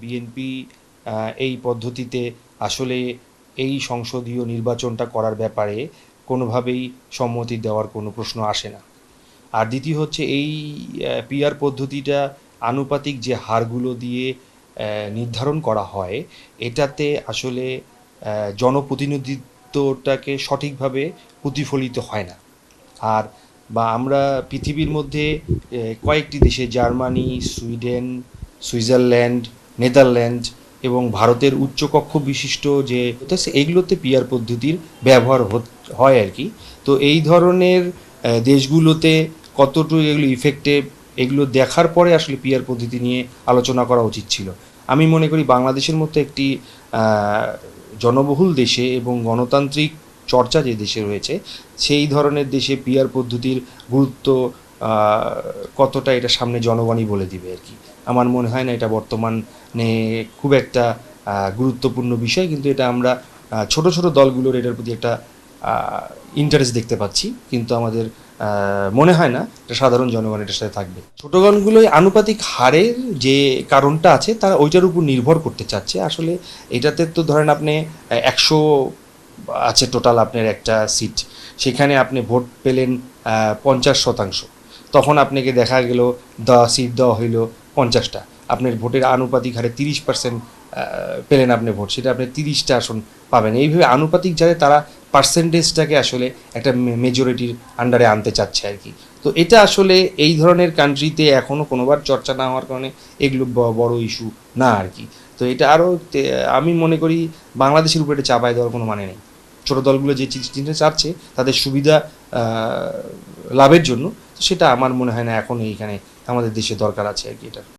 BNP এই পদ্ধতিতে আসলে এই সংসদীয় নির্বাচনটা করার ব্যাপারে কোনোভাবেই সম্মতি দেওয়ার কোনো প্রশ্ন আসে না। আর দ্বিতীয় হচ্ছে এই পিআর পদ্ধতিটা আনুপাতিক যে হারগুলো দিয়ে নির্ধারণ করা হয়, এটাতে আসলে জনপ্রতিনিধিত্বটাকে সঠিকভাবে প্রতিফলিত হয় না। আর, বা আমরা পৃথিবীর মধ্যে কয়েকটি দেশে, জার্মানি, সুইডেন, সুইজারল্যান্ড নেদারল্যান্ড এবং ভারতের উচ্চকক্ষ বিশিষ্ট যে এইগুলোতে পিয়ার পদ্ধতির ব্যবহার হয় আর কি। তো এই ধরনের দেশগুলোতে কতটুকু এগুলো ইফেক্টিভ এগুলো দেখার পরে আসলে পিয়ার পদ্ধতি নিয়ে আলোচনা করা উচিত ছিল। আমি মনে করি বাংলাদেশের মতো একটি জনবহুল দেশে এবং গণতান্ত্রিক চর্চা যে দেশে রয়েছে, সেই ধরনের দেশে পিয়ার পদ্ধতির গুরুত্ব কতটা এটা সামনে জনগণই বলে দিবে আর কি। আমার মনে হয় না এটা বর্তমানে খুব একটা গুরুত্বপূর্ণ বিষয়, কিন্তু এটা আমরা ছোট ছোট দলগুলোর এটার প্রতি একটা ইন্টারেস্ট দেখতে পাচ্ছি। কিন্তু আমাদের মনে হয় না এটা সাধারণ জনগণ এটার সাথে থাকবে। ছোট দলগুলোই আনুপাতিক হারের যে কারণটা আছে, তারা ওইটার উপর নির্ভর করতে চাচ্ছে। আসলে এটাতে তো ধরেন আপনি একশো আছে টোটাল আপনার একটা সিট সেখানে আপনি ভোট পেলেন পঞ্চাশ শতাংশ। তখন আপনাকে দেখা গেল দেওয়া সিট দেওয়া হইল পঞ্চাশটা। আপনার ভোটের আনুপাতিক হারে তিরিশ পার্সেন্ট পেলেন আপনি ভোট, সেটা আপনি তিরিশটা আসন পাবেন। এইভাবে আনুপাতিক যারে তারা পার্সেন্টেজটাকে আসলে একটা মেজরিটির আন্ডারে আনতে চাচ্ছে আর কি। তো এটা আসলে এই ধরনের কান্ট্রিতে এখনও কোনোবার চর্চা না হওয়ার কারণে এগুলো বড় ইস্যু না আর কি। তো এটা আরও আমি মনে করি বাংলাদেশের উপরে এটা চাপায় দেওয়ার কোনো মানে নেই। ছোটো দলগুলো যে চিন্তা চাচ্ছে, তাদের সুবিধা লাভের জন্য সেটা আমার মনে হয় না এখন এইখানে আমাদের দেশে দরকার আছে আর কি এটার